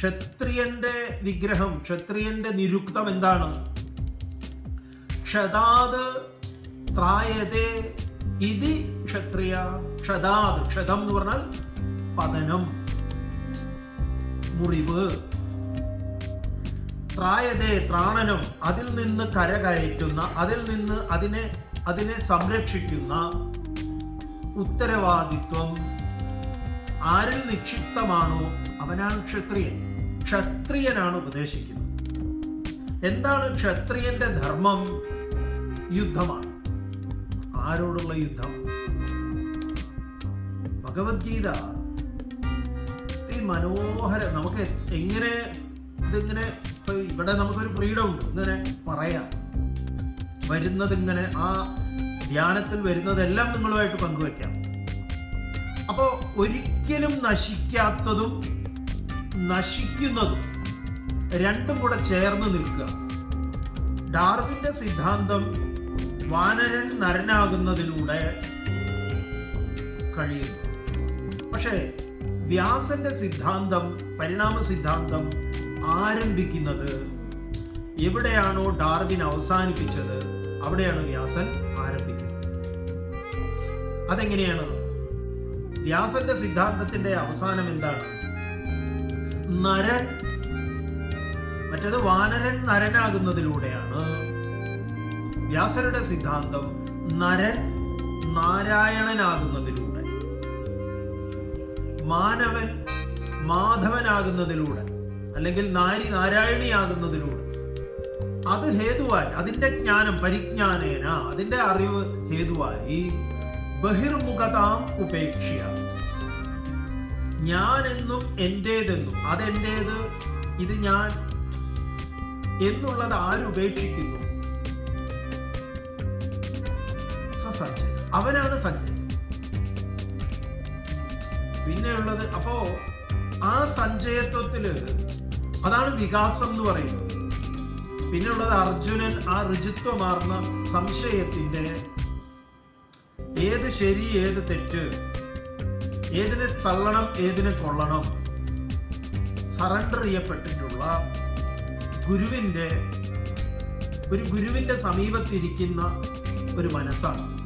ക്ഷത്രിയന്റെ വിഗ്രഹം ക്ഷത്രിയന്റെ നിരുക്തം എന്താണ്? ക്ഷതാത് ത്രായതേ ഇതി ക്ഷത്രിയ. ക്ഷതാത് ക്ഷതം എന്ന് പറഞ്ഞാൽ പതനം മുറിവ്. ത്രായതേ ത്രാണനം അതിൽ നിന്ന് കരകയറ്റുന്ന അതിൽ നിന്ന് അതിനെ അതിനെ സംരക്ഷിക്കുന്ന ഉത്തരവാദിത്വം. ആരിൽ നിക്ഷിപ്തമാണോ? അവനാണ് ക്ഷത്രിയൻ. ക്ഷത്രിയനാണ് ഉപദേശിക്കുന്നത്. എന്താണ് ക്ഷത്രിയന്റെ ധർമ്മം? യുദ്ധമാണ്. ആരോടുള്ള യുദ്ധം? ഭഗവത്ഗീത. മനോഹര നമുക്ക് എങ്ങനെ ഇതിങ്ങനെ ഇവിടെ നമുക്കൊരു ഫ്രീഡം ഉണ്ട്. ഇങ്ങനെ പറയാം. വരുന്നത് ഇങ്ങനെ ആ ധ്യാനത്തിൽ വരുന്നതെല്ലാം നിങ്ങളുമായിട്ട് പങ്കുവെക്കാം. അപ്പോ ഒരിക്കലും നശിക്കാത്തതും നശിക്കുന്നതും. രണ്ടും കൂടെ ചേർന്ന് നിൽക്കുക. ഡാർവിന്റെ സിദ്ധാന്തം വാനരൻ നരനാകുന്നതിലൂടെ കഴിയുന്നു. പക്ഷേ വ്യാസന്റെ സിദ്ധാന്തം പരിണാമ സിദ്ധാന്തം ആരംഭിക്കുന്നത് എവിടെയാണോ ഡാർവിൻ അവസാനിപ്പിച്ചത് അവിടെയാണ് വ്യാസൻ ആരംഭിക്കുന്നത്. അതെങ്ങനെയാണ്? വ്യാസന്റെ സിദ്ധാന്തത്തിന്റെ അവസാനം എന്താണ്? നരൻ. മറ്റേത് വാനരൻ നരനാകുന്നതിലൂടെയാണ്. വ്യാസരുടെ സിദ്ധാന്തം നരൻ നാരായണനാകുന്നതിലൂടെ. മാനവൻ മാധവനാകുന്നതിലൂടെ. അല്ലെങ്കിൽ നാരി നാരായണിയാകുന്നതിലൂടെ. അത് ഹേതുവായി അതിന്റെ ജ്ഞാനം പരിജ്ഞാനേന അതിന്റെ അറിവ് ഹേതുവായി ബഹിർമുഖതാം ഉപേക്ഷ്യ. ഞാനെന്നും എന്റെതെന്നും അതെന്റേത് ഇത് ഞാൻ എന്നുള്ളത് ആരുപേക്ഷിക്കുന്നു സഞ്ജയ്. അവനാണ് സഞ്ജയ്. പിന്നെയുള്ളത് അപ്പോ ആ സഞ്ജയത്വത്തിൽ അതാണ് വികാസം എന്ന് പറയുന്നത്. പിന്നെയുള്ളത് അർജുനൻ ആ ഋജിത്വമാർന്ന സംശയത്തിന്റെ ഏത് ശരി ഏത് തെറ്റ് ഏതിനെ തള്ളണം ഏതിനെ കൊള്ളണം? സറണ്ടർ ചെയ്യപ്പെട്ടിട്ടുള്ള ഗുരുവിന്റെ ഒരു ഗുരുവിന്റെ സമീപത്തിരിക്കുന്ന ഒരു മനസ്സാണ്.